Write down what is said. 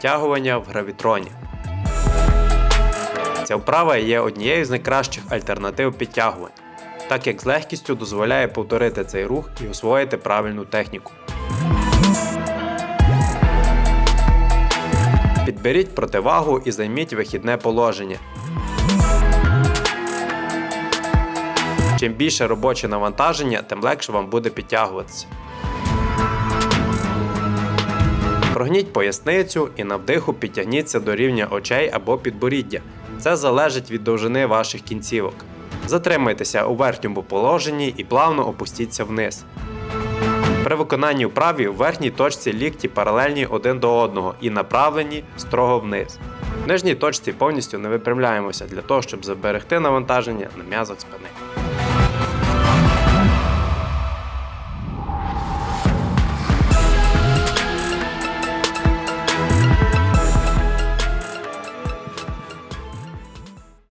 підтягування в гравітроні. Ця вправа є однією з найкращих альтернатив підтягувань, так як з легкістю дозволяє повторити цей рух і освоїти правильну техніку. Підберіть противагу і займіть вихідне положення. Чим більше робоче навантаження, тим легше вам буде підтягуватися. Прогніть поясницю і на вдиху підтягніться до рівня очей або підборіддя. Це залежить від довжини ваших кінцівок. Затримайтеся у верхньому положенні і плавно опустіться вниз. При виконанні вправі в верхній точці лікті паралельні один до одного і направлені строго вниз. В нижній точці повністю не випрямляємося для того, щоб зберегти навантаження на м'язах спини.